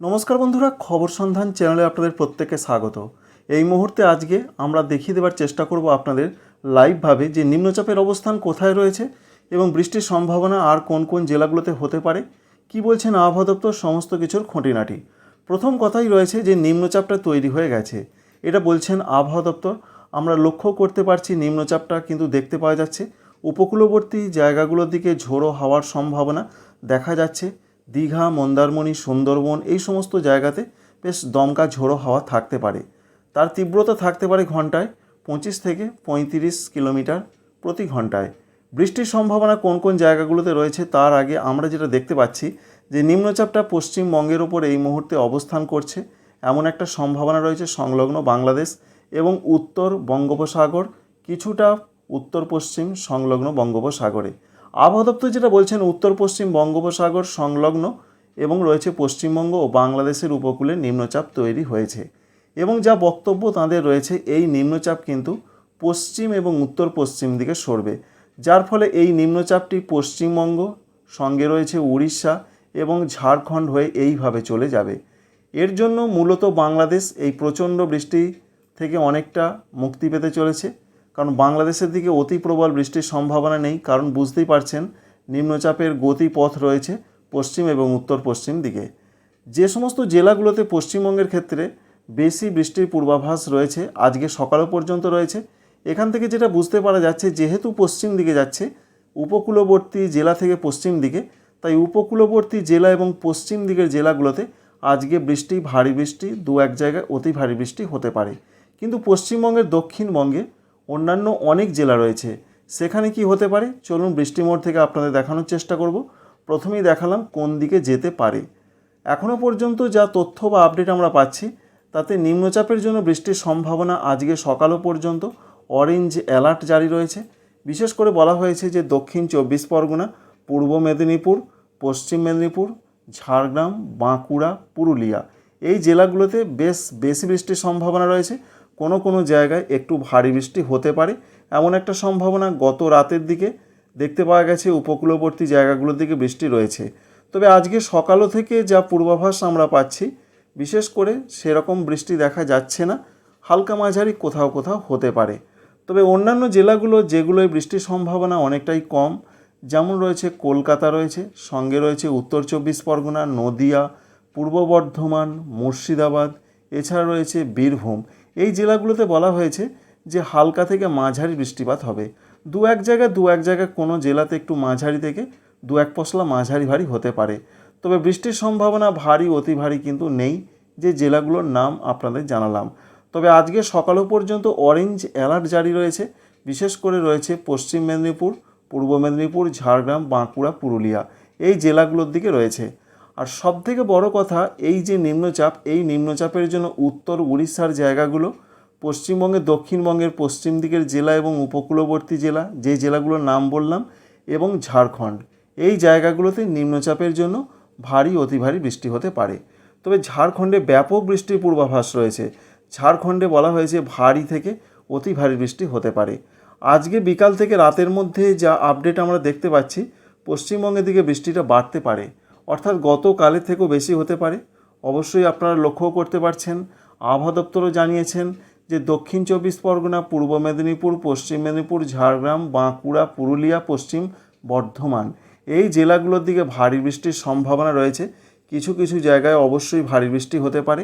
নমস্কার বন্ধুরা, খবর সন্ধান চ্যানেলে আপনাদের প্রত্যেককে স্বাগত। এই মুহূর্তে আজকে আমরা দেখিয়ে দেওয়ার চেষ্টা করব আপনাদের লাইভভাবে যে নিম্নচাপের অবস্থান কোথায় রয়েছে এবং বৃষ্টির সম্ভাবনা আর কোন কোন জেলাগুলোতে হতে পারে, কি বলছেন আবহাওয়া দপ্তর, সমস্ত কিছুর খুঁটিনাটি। প্রথম কথাই রয়েছে যে নিম্নচাপটা তৈরি হয়ে গেছে। এটা বলছেন আবহাওয়া দপ্তর। আমরা লক্ষ্য করতে পারছি নিম্নচাপটা কিন্তু দেখতে পাওয়া যাচ্ছে। উপকূলবর্তী জায়গাগুলোর দিকে ঝোড়ো হাওয়ার সম্ভাবনা দেখা যাচ্ছে। দীঘা, মন্দারমণি, সুন্দরবন এই সমস্ত জায়গাতে বেশ দমকা ঝোড়ো হাওয়া থাকতে পারে। তার তীব্রতা থাকতে পারে ঘন্টায় পঁচিশ থেকে পঁয়ত্রিশ কিলোমিটার প্রতি ঘন্টায়। বৃষ্টির সম্ভাবনা কোন কোন জায়গাগুলোতে রয়েছে তার আগে আমরা যেটা দেখতে পাচ্ছি যে নিম্নচাপটা পশ্চিমবঙ্গের ওপর এই মুহূর্তে অবস্থান করছে। এমন একটা সম্ভাবনা রয়েছে সংলগ্ন বাংলাদেশ এবং উত্তর বঙ্গোপসাগর, কিছুটা উত্তর পশ্চিম সংলগ্ন বঙ্গোপসাগরে। আবহাওয়া দপ্তর যেটা বলছেন, উত্তর, পশ্চিম বঙ্গোপসাগর সংলগ্ন এবং রয়েছে পশ্চিমবঙ্গ ও বাংলাদেশের উপকূলে নিম্নচাপ তৈরি হয়েছে। এবং যা বক্তব্য তাদের রয়েছে, এই নিম্নচাপ কিন্তু পশ্চিম এবং উত্তর পশ্চিম দিকে সরবে। যার ফলে এই নিম্নচাপটি পশ্চিমবঙ্গ, সঙ্গে রয়েছে উড়িষ্যা এবং ঝাড়খণ্ড হয়ে এইভাবে চলে যাবে। এর জন্য মূলত বাংলাদেশ এই প্রচণ্ড বৃষ্টি থেকে অনেকটা মুক্তি পেতে চলেছে। কারণ বাংলাদেশের দিকে অতি প্রবল বৃষ্টির সম্ভাবনা নেই, কারণ বুঝতেই পারছেন নিম্নচাপের গতিপথ রয়েছে পশ্চিম এবং উত্তর পশ্চিম দিকে। যে সমস্ত জেলাগুলোতে পশ্চিমবঙ্গের ক্ষেত্রে বেশি বৃষ্টির পূর্বাভাস রয়েছে, আজকে সকালও পর্যন্ত রয়েছে। এখান থেকে যেটা বুঝতে পারা যাচ্ছে, যেহেতু পশ্চিম দিকে যাচ্ছে, উপকূলবর্তী জেলা থেকে পশ্চিম দিকে, তাই উপকূলবর্তী জেলা এবং পশ্চিম দিকের জেলাগুলোতে আজকে বৃষ্টি, ভারী বৃষ্টি দু এক জায়গায় অতি ভারী বৃষ্টি হতে পারে। কিন্তু পশ্চিমবঙ্গের দক্ষিণবঙ্গে অন্যান্য অনেক জেলা রয়েছে। সেখানে কি হতে পারে? চলুন বৃষ্টিমোড় থেকে আপনাদের দেখানোর চেষ্টা করব। প্রথমেই দেখালাম কোন দিকে যেতে পারে। এখনও পর্যন্ত যা তথ্য বা আপডেট আমরা পাচ্ছি, তাতে নিম্নচাপের জন্য বৃষ্টির সম্ভাবনা আজকে সকালও পর্যন্ত অরেঞ্জ অ্যালার্ট জারি রয়েছে। বিশেষ করে বলা হয়েছে যে দক্ষিণ চব্বিশ পরগনা, পূর্ব মেদিনীপুর, পশ্চিম মেদিনীপুর, ঝাড়গ্রাম, বাঁকুড়া, পুরুলিয়া এই জেলাগুলোতে বেশ বেশি বৃষ্টির সম্ভাবনা রয়েছে। কোনো কোনো জায়গায় একটু ভারী বৃষ্টি হতে পারে। এমন একটা সম্ভাবনা গত রাতের দিকে দেখতে পাওয়া গেছে, উপকূলবর্তী জায়গাগুলোর দিকে বৃষ্টি রয়েছে। তবে আজকে সকালও থেকে যা পূর্বাভাস আমরা পাচ্ছি, বিশেষ করে সেরকম বৃষ্টি দেখা যাচ্ছে না, হালকা মাঝারি কোথাও কোথাও হতে পারে। তবে অন্যান্য জেলাগুলো যেগুলোয় বৃষ্টির সম্ভাবনা অনেকটাই কম, যেমন রয়েছে কলকাতা রয়েছে, সঙ্গে রয়েছে উত্তর চব্বিশ পরগনা, নদিয়া, পূর্ব বর্ধমান, মুর্শিদাবাদ, এছাড়া রয়েছে বীরভূম। এই জেলাগুলোতে বলা হয়েছে যে হালকা থেকে মাঝারি বৃষ্টিপাত হবে। দু এক জায়গায় দু এক জায়গায় কোনো জেলাতে একটু মাঝারি থেকে দু এক পশলা মাঝারি ভারী হতে পারে। তবে বৃষ্টির সম্ভাবনা ভারী, অতি ভারী কিন্তু নেই, যে জেলাগুলোর নাম আপনাদের জানালাম। তবে আজকে সকালও পর্যন্ত অরেঞ্জ অ্যালার্ট জারি রয়েছে। বিশেষ করে রয়েছে পশ্চিম মেদিনীপুর, পূর্ব মেদিনীপুর, ঝাড়গ্রাম, বাঁকুড়া, পুরুলিয়া। এই জেলাগুলোর দিকে রয়েছে। আর সবথেকে বড় কথা, এই যে নিম্নচাপ, এই নিম্নচাপের জন্য উত্তর উড়িষ্যার জায়গাগুলো, পশ্চিমবঙ্গে দক্ষিণবঙ্গের পশ্চিম দিকের জেলা এবং উপকূলবর্তী জেলা, যে জেলাগুলোর নাম বললাম, এবং ঝাড়খণ্ড। এই জায়গাগুলোতে নিম্নচাপের জন্য ভারী, অতি ভারী বৃষ্টি হতে পারে। তবে ঝাড়খণ্ডে ব্যাপক বৃষ্টির পূর্বাভাস রয়েছে। ঝাড়খণ্ডে বলা হয়েছে ভারী থেকে অতি ভারী বৃষ্টি হতে পারে। আজকে বিকাল থেকে রাতের মধ্যে যা আপডেট আমরা দেখতে পাচ্ছি, পশ্চিমবঙ্গের দিকে বৃষ্টিটা বাড়তে পারে। অর্থাৎ গতকালের থেকেও বেশি হতে পারে। অবশ্যই আপনারা লক্ষ্য করতে পারছেন। আবহাওয়া দপ্তরও জানিয়েছেন যে দক্ষিণ চব্বিশ পরগনা, পূর্ব মেদিনীপুর, পশ্চিম মেদিনীপুর, ঝাড়গ্রাম, বাঁকুড়া, পুরুলিয়া, পশ্চিম বর্ধমান এই জেলাগুলোর দিকে ভারী বৃষ্টির সম্ভাবনা রয়েছে। কিছু কিছু জায়গায় অবশ্যই ভারী বৃষ্টি হতে পারে।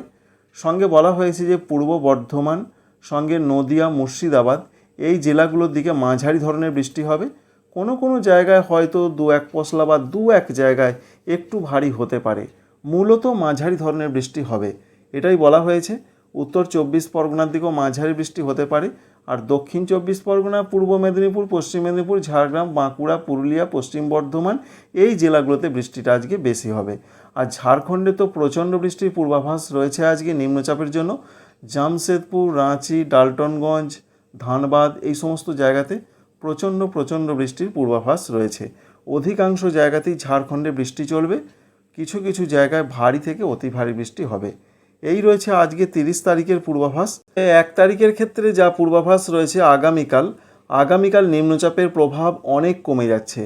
সঙ্গে বলা হয়েছে যে পূর্ব বর্ধমান, সঙ্গে নদিয়া, মুর্শিদাবাদ এই জেলাগুলোর দিকে মাঝারি ধরনের বৃষ্টি হবে। কোনো কোনো জায়গায় হয়তো দু এক পশলা বা দু এক জায়গায় একটু ভারী হতে পারে। মূলত মাঝারি ধরনের বৃষ্টি হবে। এটাই বলা হয়েছে। উত্তর চব্বিশ পরগনার দিকেও মাঝারি বৃষ্টি হতে পারে আর দক্ষিণ চব্বিশ পরগনা, পূর্ব মেদিনীপুর, পশ্চিম মেদিনীপুর, ঝাড়গ্রাম, বাঁকুড়া, পুরুলিয়া, পশ্চিম বর্ধমান এই জেলাগুলোতে বৃষ্টিটা আজকে বেশি হবে। আর ঝাড়খণ্ডে তো প্রচণ্ড বৃষ্টির পূর্বাভাস রয়েছে আজকে নিম্নচাপের জন্য। জামশেদপুর, রাঁচি, ডালটনগঞ্জ, ধানবাদ এই সমস্ত জায়গাতে প্রচণ্ড প্রচণ্ড বৃষ্টির পূর্বাভাস রয়েছে। অধিকাংশ জায়গাতেই ঝাড়খণ্ডে বৃষ্টি চলবে। কিছু কিছু জায়গায় ভারী থেকে অতি ভারী বৃষ্টি হবে। এই রয়েছে আজকে তিরিশ তারিখের পূর্বাভাস। এক তারিখের ক্ষেত্রে যা পূর্বাভাস রয়েছে আগামীকাল আগামীকাল নিম্নচাপের প্রভাব অনেক কমে যাচ্ছে।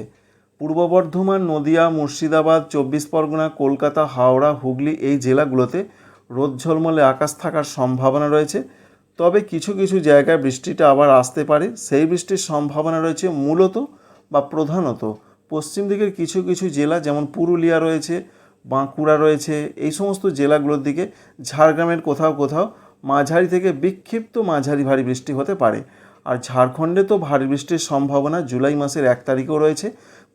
পূর্ব বর্ধমান, নদিয়া, মুর্শিদাবাদ, চব্বিশ পরগনা, কলকাতা, হাওড়া, হুগলি এই জেলাগুলোতে রোদ ঝলমলে আকাশ থাকার সম্ভাবনা রয়েছে। তবে কিছু কিছু জায়গায় বৃষ্টিটা আবার আসতে পারে। সেই বৃষ্টির সম্ভাবনা রয়েছে মূলত বা প্রধানত পশ্চিম দিকের কিছু কিছু জেলা, যেমন পুরুলিয়া রয়েছে, বাঁকুড়া রয়েছে, এই সমস্ত জেলাগুলোর দিকে ঝাড়গ্রামের কোথাও কোথাও মাঝারি থেকে বিক্ষিপ্ত মাঝারি ভারী বৃষ্টি হতে পারে। আর ঝাড়খণ্ডে তো ভারী বৃষ্টির সম্ভাবনা জুলাই মাসের এক তারিখেও রয়েছে।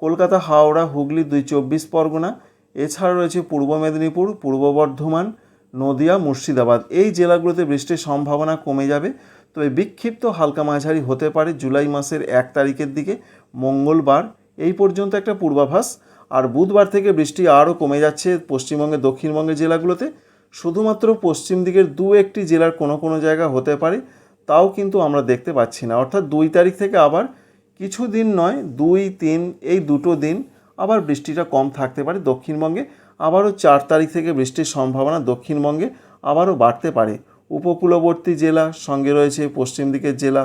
কলকাতা, হাওড়া, হুগলি দুই চব্বিশ পরগনা এছাড়া রয়েছে পূর্ব মেদিনীপুর, পূর্ব বর্ধমান নদিয়া, মুর্শিদাবাদ। এই জেলাগুলোতে বৃষ্টির সম্ভাবনা কমে যাবে। তবে বিক্ষিপ্ত হালকা মাঝারি হতে পারে জুলাই মাসের এক তারিখের দিকে। মঙ্গলবার এই পর্যন্ত একটা পূর্বাভাস। আর বুধবার থেকে বৃষ্টি আরও কমে যাচ্ছে পশ্চিমবঙ্গের দক্ষিণবঙ্গের জেলাগুলোতে। শুধুমাত্র পশ্চিম দিকের দু একটি জেলার কোনো কোনো জায়গা হতে পারে, তাও কিন্তু আমরা দেখতে পাচ্ছি না। অর্থাৎ দুই তারিখ থেকে আবার কিছু দিন নয়, দুই, তিন, এই দুটো দিন আবার বৃষ্টিটা কম থাকতে পারে দক্ষিণবঙ্গে। আবারও চার তারিখ থেকে বৃষ্টির সম্ভাবনা দক্ষিণবঙ্গে আবারও বাড়তে পারে। উপকূলবর্তী জেলা, সঙ্গে রয়েছে পশ্চিম দিকের জেলা,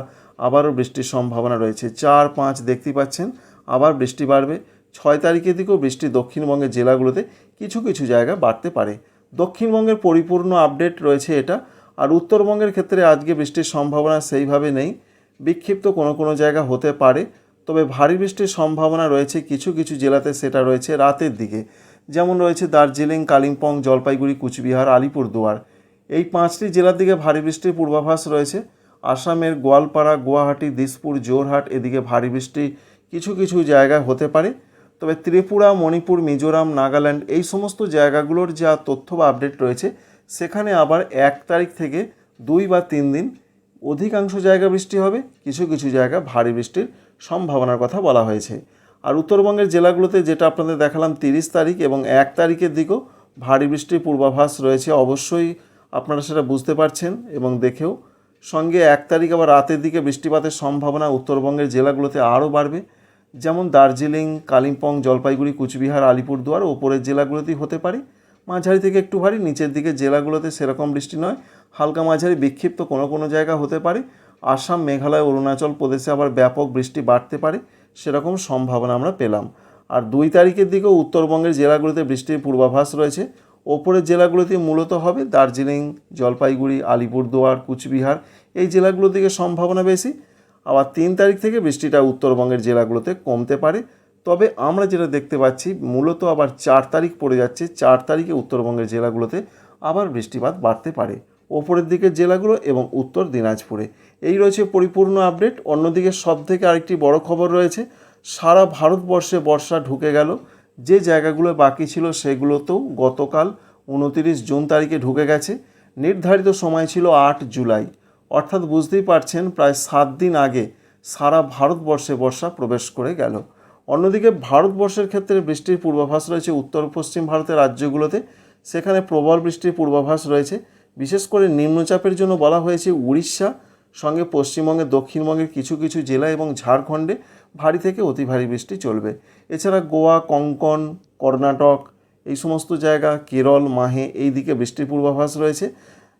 আবারও বৃষ্টির সম্ভাবনা রয়েছে। চার পাঁচ দেখতে পাচ্ছেন, আবার বৃষ্টি বাড়বে। ছয় তারিখের দিকেও বৃষ্টি দক্ষিণবঙ্গের জেলাগুলোতে কিছু কিছু জায়গা বাড়তে পারে। দক্ষিণবঙ্গের পরিপূর্ণ আপডেট রয়েছে এটা, আর উত্তরবঙ্গের ক্ষেত্রে আজকে বৃষ্টির সম্ভাবনা সেইভাবে নেই। বিক্ষিপ্ত কোনো কোনো জায়গা হতে পারে, তবে ভারী বৃষ্টির সম্ভাবনা রয়েছে। কিছু কিছু জেলাতে সেটা রয়েছে রাতের দিকে। যেমন রয়েছে দার্জিলিং, কালিম্পং, জলপাইগুড়ি, কুচবিহার আলিপুরদুয়ার এই পাঁচটি জেলার দিকে ভারী বৃষ্টির পূর্বাভাস রয়েছে। আসামের গোয়ালপাড়া, গুয়াহাটি, দিসপুর জোরহাট এদিকে ভারী বৃষ্টি কিছু কিছু জায়গায় হতে পারে। তবে ত্রিপুরা, মণিপুর, মিজোরাম, নাগাল্যান্ড এই সমস্ত জায়গাগুলোর যা তথ্য বা আপডেট রয়েছে, সেখানে আবার এক তারিখ থেকে দুই বা তিন দিন অধিকাংশ জায়গা বৃষ্টি হবে। কিছু কিছু জায়গা ভারী বৃষ্টির সম্ভাবনার কথা বলা হয়েছে। আর উত্তরবঙ্গের জেলাগুলোতে যেটা আপনাদের দেখালাম তিরিশ তারিখ এবং এক তারিখের দিকেও ভারী বৃষ্টির পূর্বাভাস রয়েছে। অবশ্যই আপনারা সেটা বুঝতে পারছেন এবং দেখেও। সঙ্গে এক তারিখ আবার রাতের দিকে বৃষ্টিপাতের সম্ভাবনা উত্তরবঙ্গের জেলাগুলোতে আরও বাড়বে। যেমন দার্জিলিং, কালিম্পং, জলপাইগুড়ি, কুচবিহার, আলিপুরদুয়ার ওপরের জেলাগুলোতেই হতে পারে। মাঝারি থেকে একটু ভারী, নিচের দিকে জেলাগুলোতে সেরকম বৃষ্টি নয়। হালকা মাঝারি বিক্ষিপ্ত কোনো কোনো জায়গা হতে পারে। আসাম, মেঘালয়, অরুণাচল প্রদেশে আবার ব্যাপক বৃষ্টি বাড়তে পারে। সেরকম সম্ভাবনা আমরা পেলাম। আর দুই তারিখের দিকেও উত্তরবঙ্গের জেলাগুলোতে বৃষ্টির পূর্বাভাস রয়েছে। ওপরের জেলাগুলোতে মূলত হবে দার্জিলিং, জলপাইগুড়ি, আলিপুরদুয়ার, কুচবিহার, এই জেলাগুলোর দিকে সম্ভাবনা বেশি। আবার তিন তারিখ থেকে বৃষ্টিটা উত্তরবঙ্গের জেলাগুলোতে কমতে পারে। তবে আমরা যেটা দেখতে পাচ্ছি, মূলত আবার চার তারিখ পড়ে যাচ্ছে, চার তারিখে উত্তরবঙ্গের জেলাগুলোতে আবার বৃষ্টিপাত বাড়তে পারে। ওপরের দিকের জেলাগুলো এবং উত্তর দিনাজপুরে। এই রয়েছে পরিপূর্ণ আপডেট। অন্যদিকে সব থেকে আরেকটি বড় খবর রয়েছে, সারা ভারতবর্ষে বর্ষা ঢুকে গেল। যে জায়গাগুলো বাকি ছিল সেগুলোতেও গতকাল উনতিরিশ জুন তারিখে ঢুকে গেছে। নির্ধারিত সময় ছিল আট জুলাই। অর্থাৎ বুঝতেই পারছেন, প্রায় সাত দিন আগে সারা ভারতবর্ষে বর্ষা প্রবেশ করে গেল। অন্যদিকে ভারতবর্ষের ক্ষেত্রে বৃষ্টির পূর্বাভাস রয়েছে উত্তর পশ্চিম ভারতের রাজ্যগুলোতে। সেখানে প্রবল বৃষ্টির পূর্বাভাস রয়েছে। বিশেষ করে নিম্নচাপের জন্য বলা হয়েছে উড়িষ্যা, সঙ্গে পশ্চিমবঙ্গের, দক্ষিণবঙ্গের কিছু কিছু জেলা এবং ঝাড়খণ্ডে ভারী থেকে অতি ভারী বৃষ্টি চলবে। এছাড়া গোয়া, কঙ্কন, কর্ণাটক, এই সমস্ত জায়গা, কেরল, মাহে, এই দিকে বৃষ্টির পূর্বাভাস রয়েছে।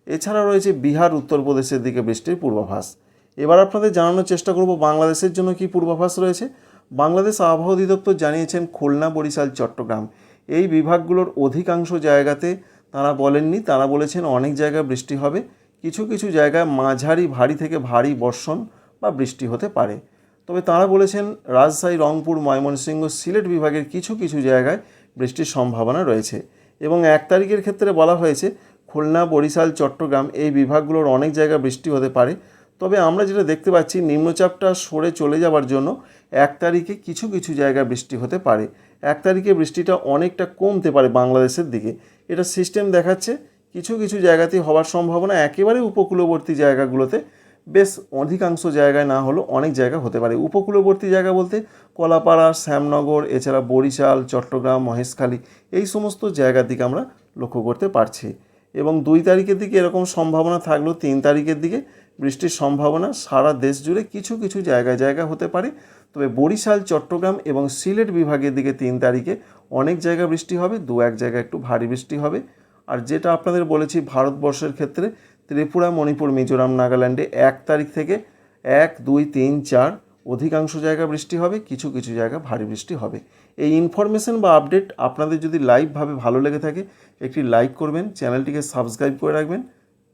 এছাড়া রয়েছে বিহার, উত্তরপ্রদেশের দিকে বৃষ্টির পূর্বাভাস। এবার আপনাদের জানানোর চেষ্টা করব বাংলাদেশের জন্য কি পূর্বাভাস রয়েছে। বাংলাদেশ আবহাওয়া অধিদপ্তর জানিয়েছেন খুলনা, বরিশাল, চট্টগ্রাম। এই বিভাগগুলোর অধিকাংশ জায়গাতে তারা বলেননি, তারা বলেছেন অনেক জায়গায় বৃষ্টি হবে। কিছু কিছু জায়গায় মাঝারি ভারী থেকে ভারী বর্ষণ বা বৃষ্টি হতে পারে। তবে তারা বলেছেন, রাজশাহী, রংপুর, ময়মনসিংহ, সিলেট বিভাগের কিছু কিছু জায়গায় বৃষ্টির সম্ভাবনা রয়েছে। এবং এক তারিখের ক্ষেত্রে বলা হয়েছে, খুলনা, বরিশাল, চট্টগ্রাম এই বিভাগগুলোর অনেক জায়গায় বৃষ্টি হতে পারে। তবে আমরা যেটা দেখতে পাচ্ছি, নিম্নচাপটা সরে চলে যাওয়ার জন্য এক তারিখে কিছু কিছু জায়গায় বৃষ্টি হতে পারে। এক তারিখে বৃষ্টিটা অনেকটা কমতে পারে বাংলাদেশের দিকে। এটা সিস্টেম দেখাচ্ছে, কিছু কিছু জায়গাতেই হওয়ার সম্ভাবনা একেবারে উপকূলবর্তী জায়গাগুলোতে। বেশ অধিকাংশ জায়গায় না হলেও অনেক জায়গা হতে পারে। উপকূলবর্তী জায়গা বলতে কলাপাড়া, শ্যামনগর, এছাড়া বরিশাল, চট্টগ্রাম, মহেশখালী, এই সমস্ত জায়গার দিকে আমরা লক্ষ্য করতে পারছি। এবং দুই তারিখের দিকে এরকম সম্ভাবনা থাকলেও তিন তারিখের দিকে বৃষ্টির সম্ভাবনা সারা দেশ জুড়ে কিছু কিছু জায়গায় জায়গা হতে পারে। তবে বরিশাল, চট্টগ্রাম এবং সিলেট বিভাগের দিকে তিন তারিখে অনেক জায়গা বৃষ্টি হবে, দু এক জায়গায় একটু ভারী বৃষ্টি হবে। আর যেটা আপনাদের বলেছি, ভারতবর্ষের ক্ষেত্রে ত্রিপুরা, মণিপুর, মিজোরাম, নাগাল্যান্ডে এক তারিখ থেকে এক, দুই, তিন, চার অধিকাংশ জায়গা বৃষ্টি হবে, কিছু কিছু জায়গা ভারী বৃষ্টি হবে। এই ইনফরমেশন বা আপডেট আপনাদের যদি লাইভভাবে ভালো লেগে থাকে, একটি লাইক করবেন, চ্যানেলটিকে সাবস্ক্রাইব করে রাখবেন।